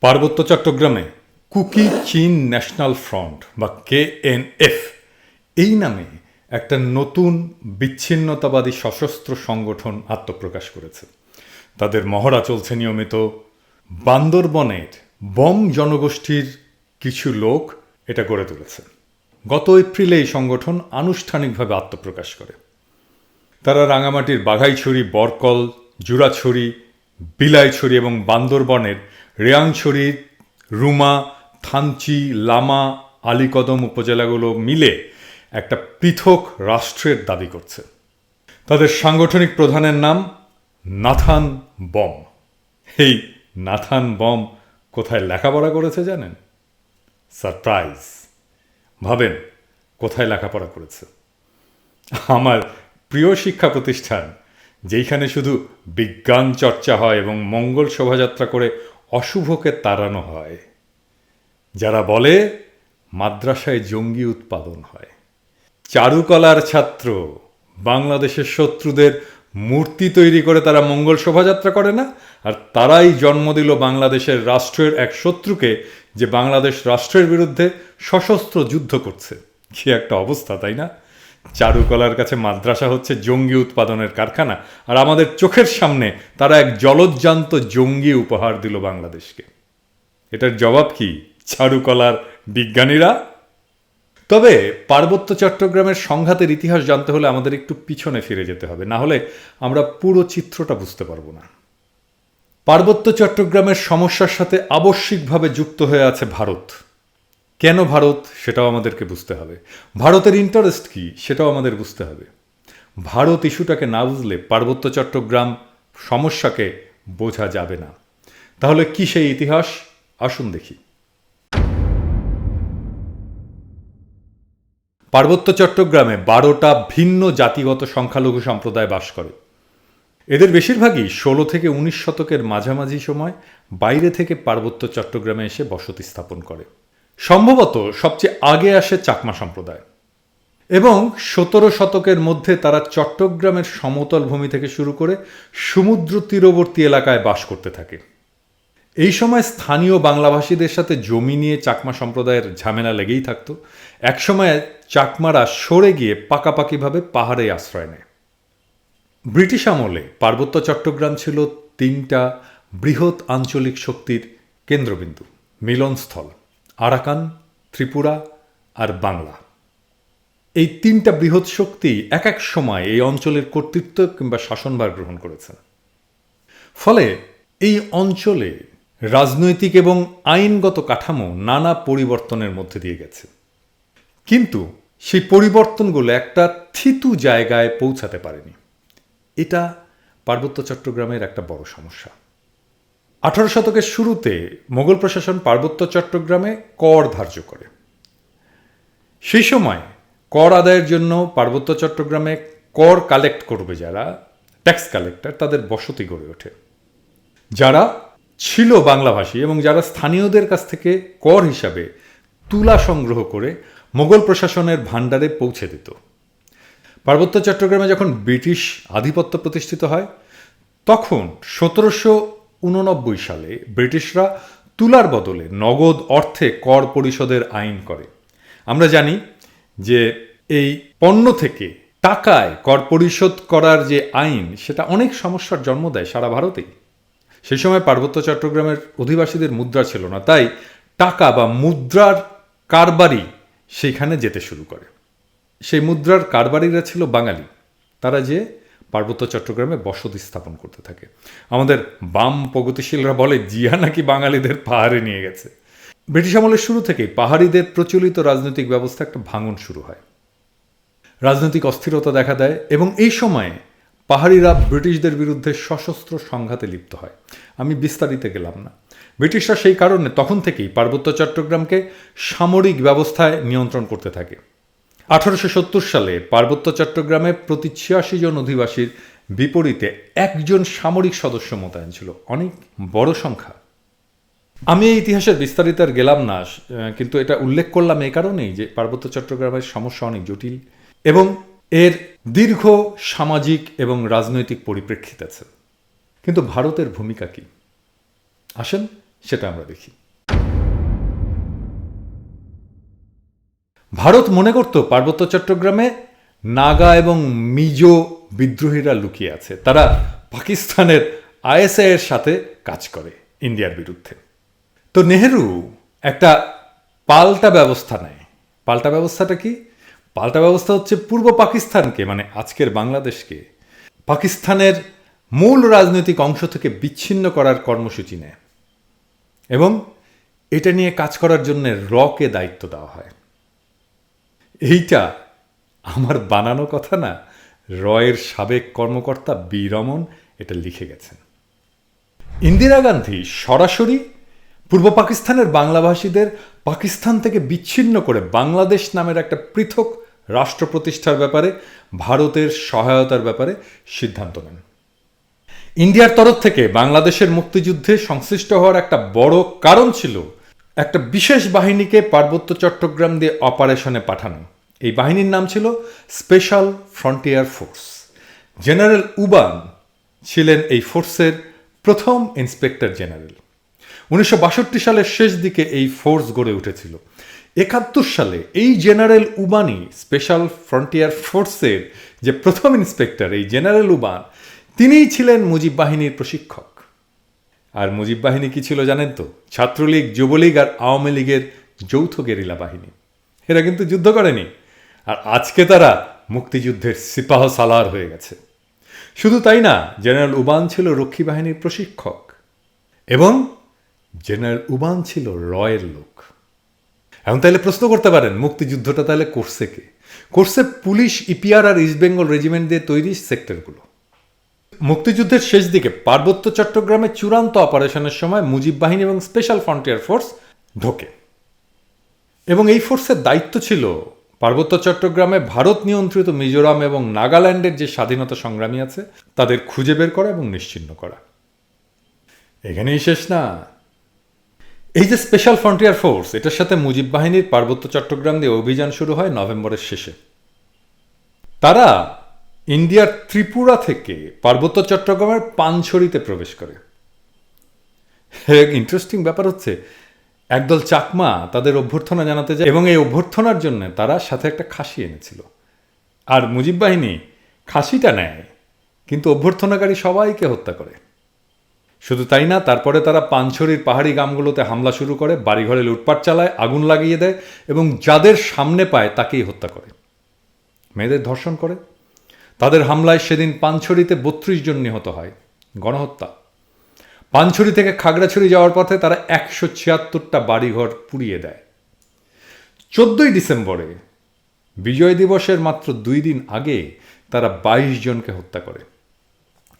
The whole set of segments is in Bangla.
পার্বত্য চট্টগ্রামে কুকি চীন ন্যাশনাল ফ্রন্ট, বা কেএনএফ, এই নামে একটা নতুন বিচ্ছিন্নতাবাদী সশস্ত্র সংগঠন আত্মপ্রকাশ করেছে। তাদের মহড়া চলছে নিয়মিত। বান্দরবনের বম জনগোষ্ঠীর কিছু লোক এটা গড়ে তুলেছে। গত এপ্রিলে এই সংগঠন আনুষ্ঠানিকভাবে আত্মপ্রকাশ করে। তারা রাঙামাটির বাঘাইছড়ি, বরকল, জুরাছড়ি, বিলাইছড়ি এবং বান্দরবনের রেয়াংছড়ি, রুমা, থানচি, লামা, আলীকদম উপজেলাগুলো মিলে একটা পৃথক রাষ্ট্রের দাবি করছে। তাদের সাংগঠনিক প্রধানের নাম নাথান বম। এই নাথান বম কোথায় লেখাপড়া করেছে জানেন? সারপ্রাইজ। ভাবেন, কোথায় লেখাপড়া করেছে? আমার প্রিয় শিক্ষা প্রতিষ্ঠান, যেইখানে শুধু বিজ্ঞান চর্চা হয় এবং মঙ্গল শোভাযাত্রা করে অশুভকে তাড়ানো হয়। যারা বলে, মাদ্রাসায় জঙ্গি উৎপাদন হয়। চারুকলার ছাত্র, বাংলাদেশের শত্রুদের মূর্তি তৈরি করে তারা মঙ্গল শোভাযাত্রা করে না? আর তারাই জন্ম দিল বাংলাদেশের রাষ্ট্রের এক শত্রুকে, যে বাংলাদেশ রাষ্ট্রের বিরুদ্ধে সশস্ত্র যুদ্ধ করছে। কি একটা অবস্থা, তাই না? চারুকলার কাছে মাদ্রাসা হচ্ছে জঙ্গি উৎপাদনের কারখানা। আর আমাদের চোখের সামনে তারা এক জলজ্জান্ত জঙ্গি উপহার দিল বাংলাদেশকে। এটার জবাব কি? চারুকলার বিজ্ঞানীরা? তবে পার্বত্য চট্টগ্রামের সংঘাতের ইতিহাস জানতে হলে আমাদের একটু পিছনে ফিরে যেতে হবে। না হলে আমরা পুরো চিত্রটা বুঝতে পারব না। পার্বত্য চট্টগ্রামের সমস্যার সাথে আবশ্যিকভাবে যুক্ত হয়ে আছে ভারত। কেন ভারত সেটাও আমাদেরকে বুঝতে হবে। ভারতের ইন্টারেস্ট কি সেটাও আমাদের বুঝতে হবে। ভারত ইস্যুটাকে না বুঝলে পার্বত্য চট্টগ্রাম সমস্যাকে বোঝা যাবে না। তাহলে কি সেই ইতিহাস? আসুন দেখি। পার্বত্য চট্টগ্রামে বারোটা ভিন্ন জাতিগত সংখ্যালঘু সম্প্রদায় বাস করে। এদের বেশিরভাগই ষোলো থেকে উনিশ শতকের মাঝামাঝি সময় বাইরে থেকে পার্বত্য চট্টগ্রামে এসে বসতি স্থাপন করে। সম্ভবত সবচেয়ে আগে আসে চাকমা সম্প্রদায়। এবং সতেরো শতকের মধ্যে তারা চট্টগ্রামের সমতল ভূমি থেকে শুরু করে সমুদ্র তীরবর্তী এলাকায় বাস করতে থাকে। এই সময় স্থানীয় বাংলাভাষীদের সাথে জমি নিয়ে চাকমা সম্প্রদায়ের ঝামেলা লেগেই থাকতো। একসময় চাকমারা সরে গিয়ে পাকাপাকিভাবে পাহাড়ে আশ্রয় নেয়। ব্রিটিশ আমলে পার্বত্য চট্টগ্রাম ছিল তিনটা বৃহৎ আঞ্চলিক শক্তির কেন্দ্রবিন্দু, মিলনস্থল। আরাকান, ত্রিপুরা আর বাংলা। এই তিনটা বৃহৎ শক্তি এক এক সময় এই অঞ্চলের কর্তৃত্ব কিংবা শাসনভার গ্রহণ করেছে ফলে এই অঞ্চলে রাজনৈতিক এবং আইনগত কাঠামো নানা পরিবর্তনের মধ্যে দিয়ে গেছে। কিন্তু সেই পরিবর্তনগুলো একটা থিতু জায়গায় পৌঁছাতে পারেনি। এটা পার্বত্য চট্টগ্রামের একটা বড় সমস্যা। আঠারো শতকের শুরুতে মোগল প্রশাসন পার্বত্য চট্টগ্রামে কর ধার্য করে। সেই সময় কর আদায়ের জন্য পার্বত্য চট্টগ্রামে কর কালেক্ট করবে যারা, ট্যাক্স কালেক্টর, তাদের বসতি গড়ে ওঠে। যারা ছিল বাংলাভাষী এবং যারা স্থানীয়দের কাছ থেকে কর হিসাবে তুলা সংগ্রহ করে মোগল প্রশাসনের ভাণ্ডারে পৌঁছে দিত। পার্বত্য চট্টগ্রামে যখন ব্রিটিশ আধিপত্য প্রতিষ্ঠিত হয়, তখন সতেরোশো উননব্বই সালে ব্রিটিশরা তুলার বদলে নগদ অর্থে কর পরিশোধের আইন করে। আমরা জানি যে এই পণ্য থেকে টাকায় কর পরিশোধ করার যে আইন, সেটা অনেক সমস্যার জন্ম দেয় সারা ভারতেই। সেই সময় পার্বত্য চট্টগ্রামের অধিবাসীদের মুদ্রা ছিল না, তাই টাকা বা মুদ্রার কারবারি সেইখানে যেতে শুরু করে। সেই মুদ্রার কারবারিরা ছিল বাঙালি। তারা যে পার্বত্য চট্টগ্রামে বসতি স্থাপন করতে থাকে। আমাদের বাম প্রগতিশীলরা বলে, জিয়া নাকি বাঙালিদের পাহাড়ে নিয়ে গেছে। ব্রিটিশ আমলের শুরু থেকেই পাহাড়িদের প্রচলিত রাজনৈতিক ব্যবস্থা একটা ভাঙন শুরু হয়। রাজনৈতিক অস্থিরতা দেখা দেয় এবং এই সময়ে পাহাড়িরা ব্রিটিশদের বিরুদ্ধে সশস্ত্র সংঘাতে লিপ্ত হয়। আমি বিস্তারিত গেলাম না। ব্রিটিশরা সেই কারণে তখন থেকেই পার্বত্য চট্টগ্রামকে সামরিক ব্যবস্থায় নিয়ন্ত্রণ করতে থাকে। আঠারোশো সত্তর সালে পার্বত্য চট্টগ্রামে প্রতি ছিয়াশি জন অধিবাসীর বিপরীতে একজন সামরিক সদস্য মোতায়েন ছিল। অনেক বড় সংখ্যা। আমি এই ইতিহাসের বিস্তারিত আর গেলাম না কিন্তু এটা উল্লেখ করলাম এই কারণেই যে পার্বত্য চট্টগ্রামের সমস্যা অনেক জটিল এবং এর দীর্ঘ সামাজিক এবং রাজনৈতিক পরিপ্রেক্ষিত আছে। কিন্তু ভারতের ভূমিকা কি? আসেন সেটা আমরা দেখি। ভারত মনে করত পার্বত্য চট্টগ্রামে নাগা এবং মিজো বিদ্রোহীরা লুকিয়ে আছে। তারা পাকিস্তানের আইএসআই এর সাথে কাজ করে ইন্ডিয়ার বিরুদ্ধে। তো নেহেরু একটা পাল্টা ব্যবস্থা নেয়। পাল্টা ব্যবস্থাটা কি? পাল্টা ব্যবস্থা হচ্ছে পূর্ব পাকিস্তানকে মানে আজকের বাংলাদেশকে, পাকিস্তানের মূল রাজনৈতিক অংশ থেকে বিচ্ছিন্ন করার কর্মসূচি নেয় এবং এটা নিয়ে কাজ করার জন্য রকে দায়িত্ব দেওয়া হয়। এইটা আমার বানানো কথা না, রয়ের সাবেক কর্মকর্তা বি রমন এটা লিখে গেছেন। ইন্দিরা গান্ধী সরাসরি পূর্ব পাকিস্তানের বাংলাভাষীদের পাকিস্তান থেকে বিচ্ছিন্ন করে বাংলাদেশ নামের একটা পৃথক রাষ্ট্র প্রতিষ্ঠার ব্যাপারে, ভারতের সহায়তার ব্যাপারে সিদ্ধান্ত নেন। ইন্ডিয়ার তরফ থেকে বাংলাদেশের মুক্তিযুদ্ধে সংশ্লিষ্ট হওয়ার একটা বড় কারণ ছিল একটা বিশেষ বাহিনীকে পার্বত্য চট্টগ্রাম দিয়ে অপারেশনে পাঠানো। এই বাহিনীর নাম ছিল special frontier force. General Uban ছিলেন এই ফোর্সের প্রথম ইন্সপেক্টর জেনারেল। উনিশশো বাষট্টি সালের শেষ দিকে এই ফোর্স গড়ে উঠেছিল। একাত্তর সালে এই জেনারেল উবানি স্পেশাল ফ্রন্টিয়ার ফোর্সের যে প্রথম ইন্সপেক্টর, এই জেনারেল উবান, তিনিই ছিলেন মুজিব বাহিনীর প্রশিক্ষক। আর মুজিব বাহিনী কি ছিল জানেন তো? ছাত্রলীগ, যুবলীগ আর আওয়ামী লীগের যৌথ গেরিলা বাহিনী। এরা কিন্তু যুদ্ধ করেনি। আর আজকে তারা মুক্তিযুদ্ধের সিপাহ সালার হয়ে গেছে। শুধু তাই না, জেনারেল উবান ছিল রক্ষী বাহিনীর প্রশিক্ষক। এবং জেনারেল উবান ছিল রয়ের লোক। এখন তাহলে প্রশ্ন করতে পারেন, মুক্তিযুদ্ধটা তাহলে করছে কে? করছে পুলিশ, ইপিআর আর ইস্টবেঙ্গল রেজিমেন্ট দিয়ে তৈরি সেক্টরগুলো। মুক্তিযুদ্ধের শেষ দিকে পার্বত্য চট্টগ্রামে চূড়ান্ত অপারেশনের সময় মুজিব বাহিনী এবং স্পেশাল ফ্রন্টিয়ার ফোর্স ঢোকে। এবং এই ফোর্সের দায়িত্ব ছিল পার্বত্য চট্টগ্রামে ভারত নিয়ন্ত্রিত মিজোরাম এবং নাগাল্যান্ডের যে স্বাধীনতা সংগ্রামী আছে, তাদের খুঁজে বের করা এবং নিশ্চিহ্ন করা। এখানেই শেষ না। এই যে স্পেশাল ফ্রন্টিয়ার ফোর্স, এটার সাথে মুজিব বাহিনীর পার্বত্য চট্টগ্রাম দিয়ে অভিযান শুরু হয় নভেম্বরের শেষে। তারা ইন্ডিয়ার ত্রিপুরা থেকে পার্বত্য চট্টগ্রামের পানছড়িতে প্রবেশ করে। ইন্টারেস্টিং ব্যাপার হচ্ছে, একদল চাকমা তাদের অভ্যর্থনা জানাতে যায় এবং এই অভ্যর্থনার জন্য তারা সাথে একটা খাসি এনেছিল। আর মুজিব বাহিনী খাসিটা নেয়, কিন্তু অভ্যর্থনাকারী সবাইকে হত্যা করে। শুধু তাই না, তারপরে তারা পানছড়ির পাহাড়ি গ্রামগুলোতে হামলা শুরু করে, বাড়িঘরে লুটপাট চালায়, আগুন লাগিয়ে দেয় এবং যাদের সামনে পায় তাকেই হত্যা করে। মেয়েদের ধর্ষণ করে। তাদের হামলায় সেদিন পানছড়িতে বত্রিশ জন নিহত হয়। গণহত্যা। পানছড়ি থেকে খাগড়াছড়ি যাওয়ার পথে তারা একশো ছিয়াত্তরটা বাড়িঘর পুড়িয়ে দেয়। চোদ্দই ডিসেম্বরে বিজয় দিবসের মাত্র দুই দিন আগে তারা বাইশ জনকে হত্যা করে।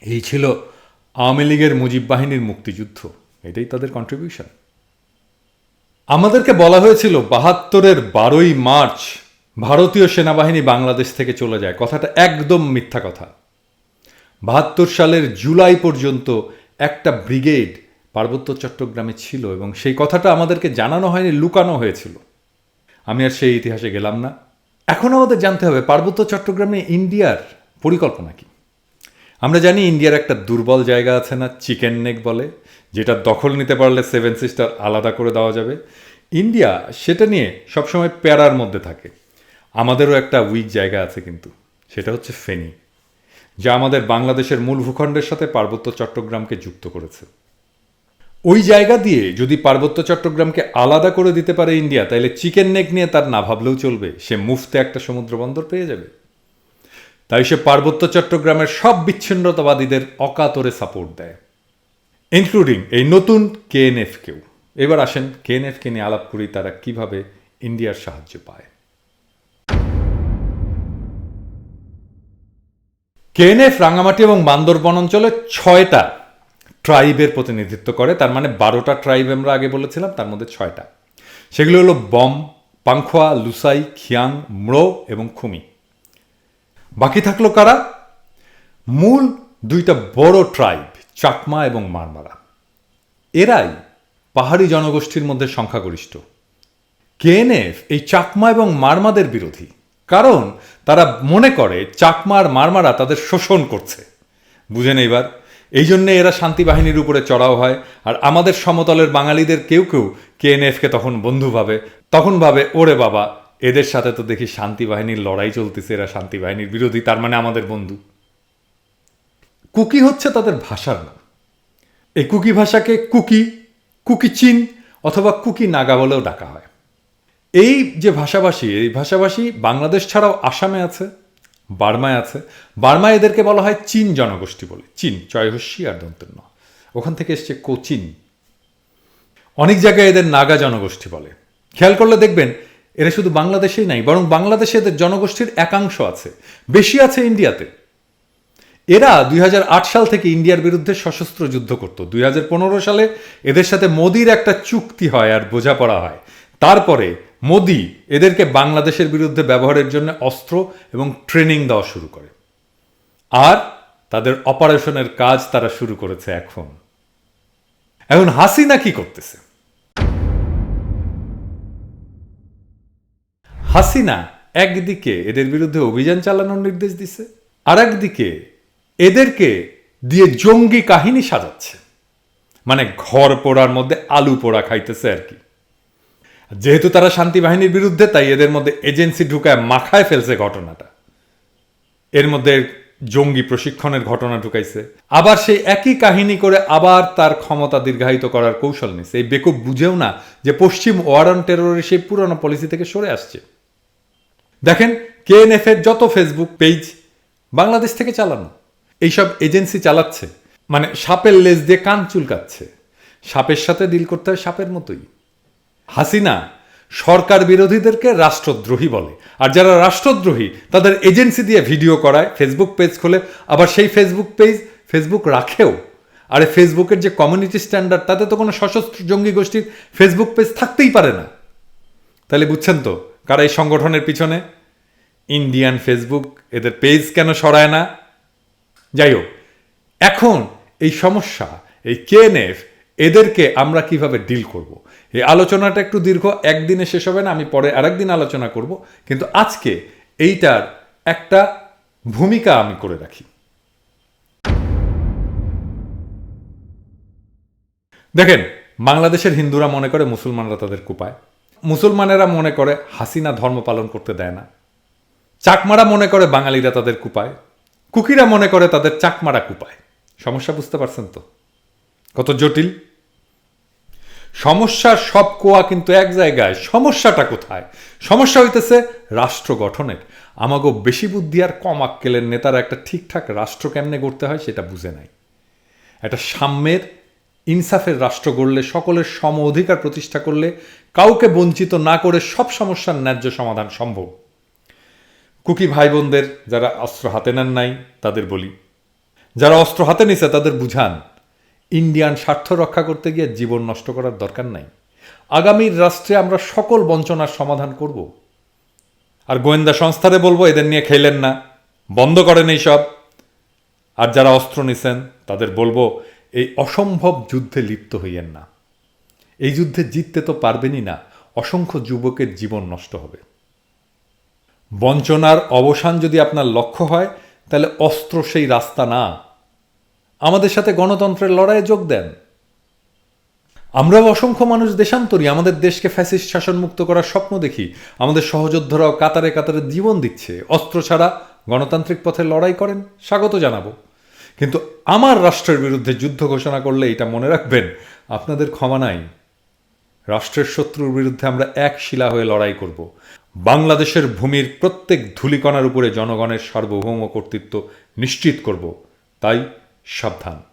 এই ছিল আওয়ামী লীগের মুজিব বাহিনীর মুক্তিযুদ্ধ। এটাই তাদের কন্ট্রিবিউশন আমাদেরকে বলা হয়েছিল বাহাত্তরের বারোই মার্চ ভারতীয় সেনাবাহিনী বাংলাদেশ থেকে চলে যায়। কথাটা একদম মিথ্যা কথা। বাহাত্তর সালের জুলাই পর্যন্ত একটা ব্রিগেড পার্বত্য চট্টগ্রামে ছিল এবং সেই কথাটা আমাদেরকে জানানো হয়নি, লুকানো হয়েছিল। আমি আর সেই ইতিহাসে গেলাম না। এখন আমাদের জানতে হবে, পার্বত্য চট্টগ্রামে ইন্ডিয়ার পরিকল্পনা কি? আমরা জানি ইন্ডিয়ার একটা দুর্বল জায়গা আছে না, চিকেন নেক বলে, যেটা দখল নিতে পারলে সেভেন সিস্টার আলাদা করে দেওয়া যাবে। ইন্ডিয়া সেটা নিয়ে সবসময় প্যারার মধ্যে থাকে। আমাদেরও একটা উইক জায়গা আছে কিন্তু, সেটা হচ্ছে ফেনী, যা আমাদের বাংলাদেশের মূল ভূখণ্ডের সাথে পার্বত্য চট্টগ্রামকে যুক্ত করেছে। ওই জায়গা দিয়ে যদি পার্বত্য চট্টগ্রামকে আলাদা করে দিতে পারে ইন্ডিয়া তাহলে চিকেন নেক নিয়ে তার না ভাবলেও চলবে, সে মুফতে একটা সমুদ্র বন্দর পেয়ে যাবে। তাই সে পার্বত্য চট্টগ্রামের সব বিচ্ছিন্নতাবাদীদের অকাতরে সাপোর্ট দেয়। ইনক্লুডিং এই নতুন কেএনএফকেও এবার আসেন কেএনএফকে নিয়ে আলাপ করি তারা কীভাবে ইন্ডিয়ার সাহায্য পায়। কেএনএফ রাঙামাটি এবং বান্দরবন অঞ্চলে ছয়টা ট্রাইবের প্রতিনিধিত্ব করে। তার মানে বারোটা ট্রাইব আমরা আগে বলেছিলাম, তার মধ্যে ছয়টা। সেগুলো হলো বম, পাংখোয়া, লুসাই, খিয়াং, ম্রো এবং খুমি। বাকি থাকল কারা? মূল দুইটা বড় ট্রাইব, চাকমা এবং মারমারা। এরাই পাহাড়ি জনগোষ্ঠীর মধ্যে সংখ্যাগরিষ্ঠ। কেএনএফ এই চাকমা এবং মারমাদের বিরোধী। কারণ তারা মনে করে চাকমার মারমারা তাদের শোষণ করছে। বুঝেন এইবার? এই জন্যে এরা শান্তি বাহিনীর উপরে চড়াও হয়, আর আমাদের সমতলের বাঙালিদের কেউ কেউ কেএনএফকে তখন বন্ধু ভাবে, তখন ভাবে, ওরে বাবা, এদের সাথে তো দেখি শান্তি বাহিনীর লড়াই চলতেছে, এরা শান্তি বাহিনীর বিরোধী, তার মানে আমাদের বন্ধু। কুকি হচ্ছে তাদের ভাষার নাম। এই কুকি ভাষাকে কুকি কুকি চীন, অথবা কুকি নাগা বলেও ডাকা হয়। এই যে ভাষাভাষী, এই ভাষাভাষী বাংলাদেশ ছাড়াও আসামে আছে, বার্মায় আছে। বার্মায় এদেরকে বলা হয় চীন জনগোষ্ঠী বলে। চীন চয়হস্যি আর দন্তের ন ওখান থেকে এসছে কোচিন। অনেক জায়গায় এদের নাগা জনগোষ্ঠী বলে। খেয়াল করলে দেখবেন, এরা শুধু বাংলাদেশেই নাই, বরং বাংলাদেশে এদের জনগোষ্ঠীর একাংশ আছে। বেশি আছে ইন্ডিয়াতে। এরা দুই হাজার আট সাল থেকে ইন্ডিয়ার বিরুদ্ধে সশস্ত্র যুদ্ধ করত। দুই হাজার পনেরো সালে এদের সাথে মোদির একটা চুক্তি হয় আর বোঝাপড়া হয়। তারপরে মোদি এদেরকে বাংলাদেশের বিরুদ্ধে ব্যবহারের জন্য অস্ত্র এবং ট্রেনিং দেওয়া শুরু করে। আর তাদের অপারেশনের কাজ তারা শুরু করেছে এখন। এখন হাসিনা কি করতেছে? হাসিনা একদিকে এদের বিরুদ্ধে অভিযান চালানোর নির্দেশ দিছে আর একদিকে এদেরকে দিয়ে জঙ্গি কাহিনী সাজাচ্ছে। মানে ঘর পোড়ার মধ্যে আলু পোড়া খাইতেছে আর কি। যেহেতু তারা শান্তি বাহিনীর বিরুদ্ধে, তাই এদের মধ্যে এজেন্সি ঢুকায় মাখায় ফেলছে ঘটনাটা। এর মধ্যে জঙ্গি প্রশিক্ষণের ঘটনা ঢুকাইছে। আবার সেই একই কাহিনী করে আবার তার ক্ষমতা দীর্ঘায়িত করার কৌশল নিছে। এই বেকুব বুঝেও না যে পশ্চিম ওয়ার অন টেরোরের সেই পুরনো পলিসি থেকে সরে আসছে। দেখেন কেএনএফ এর যত ফেসবুক পেজ বাংলাদেশ থেকে চালানো, এইসব এজেন্সি চালাচ্ছে। মানে সাপের লেজ দিয়ে কান চুলকাচ্ছে। সাপের সাথে ডিল করতে হয় সাপের মতোই। হাসিনা সরকার বিরোধীদেরকে রাষ্ট্রদ্রোহী বলে। আর যারা রাষ্ট্রদ্রোহী, তাদের এজেন্সি দিয়ে ভিডিও করায় ফেসবুক পেজ খোলে, আবার সেই ফেসবুক পেজ ফেসবুক রাখেও। আরে ফেসবুকের যে কমিউনিটি স্ট্যান্ডার্ড তাতে তো কোনো সশস্ত্র জঙ্গি গোষ্ঠীর ফেসবুক পেজ থাকতেই পারে না। তাহলে বুঝছেন তো, কারা এই সংগঠনের পিছনে? ইন্ডিয়ান ফেসবুক এদের পেজ কেন সরায় না? যাই হোক, এখন এই সমস্যা, এই কেএনএফ এদেরকে আমরা কীভাবে ডিল করব। এই আলোচনাটা একটু দীর্ঘ, একদিনে শেষ হবে না, আমি পরে আরেকদিন আলোচনা করব। কিন্তু আজকে এইটার একটা ভূমিকা আমি করে রাখি। দেখেন, বাংলাদেশের হিন্দুরা মনে করে, মুসলমানরা তাদের কুপায়। মুসলমানেরা মনে করে, হাসিনা ধর্ম পালন করতে দেয় না। চাকমারা মনে করে, বাঙালিরা তাদের কুপায়। কুকিরা মনে করে, তাদের চাকমারা কুপায়। সমস্যা বুঝতে পারছেন তো? কত জটিল। সমস্যার সব কোয়া কিন্তু এক জায়গায়, সমস্যাটা কোথায়? সমস্যা হইতেছে রাষ্ট্র গঠনের। আমাগো বেশি বুদ্ধি আর কম আক্কেলের নেতারা একটা ঠিকঠাক রাষ্ট্র কেমনে গড়তে হয় সেটা বুঝে নাই। একটা সাম্যের, ইনসাফের রাষ্ট্র গড়লে, সকলের সম অধিকার প্রতিষ্ঠা করলে, কাউকে বঞ্চিত না করে সব সমস্যার ন্যায্য সমাধান সম্ভব। কুকি ভাই বোনদের যারা অস্ত্র হাতে নেন নাই, তাদের বলি। যারা অস্ত্র হাতে নিছে, তাদের বুঝান। ইন্ডিয়ান স্বার্থ রক্ষা করতে গিয়ে জীবন নষ্ট করার দরকার নাই। আগামীর রাষ্ট্রে আমরা সকল বঞ্চনার সমাধান করব। আর গোয়েন্দা সংস্থারে বলব, এদের নিয়ে খেলেন না। বন্ধ করেন এই সব আর যারা অস্ত্র নিছেন, তাদের বলব, এই অসম্ভব যুদ্ধে লিপ্ত হইয়েন না। এই যুদ্ধে জিততে তো পারবেনই না। অসংখ্য যুবকের জীবন নষ্ট হবে। বঞ্চনার অবসান যদি আপনার লক্ষ্য হয়, তাহলে অস্ত্র সেই রাস্তা না। আমাদের সাথে গণতন্ত্রের লড়াইয়ে যোগ দেন। আমরাও অসংখ্য মানুষ দেশান্তরী, আমাদের দেশকে ফ্যাসিস্ট শাসনমুক্ত করার স্বপ্ন দেখি। আমাদের সহযোদ্ধারাও কাতারে কাতারে জীবন দিচ্ছে। অস্ত্র ছাড়া গণতান্ত্রিক পথে লড়াই করেন, স্বাগত জানাব। কিন্তু আমার রাষ্ট্রের বিরুদ্ধে যুদ্ধ ঘোষণা করলে এটা মনে রাখবেন, আপনাদের ক্ষমা নাই। রাষ্ট্রের শত্রুর বিরুদ্ধে আমরা এক শিলা হয়ে লড়াই করব। বাংলাদেশের ভূমির প্রত্যেক ধূলিকণার উপরে জনগণের সার্বভৌম কর্তৃত্ব নিশ্চিত করব। তাই সাবধান।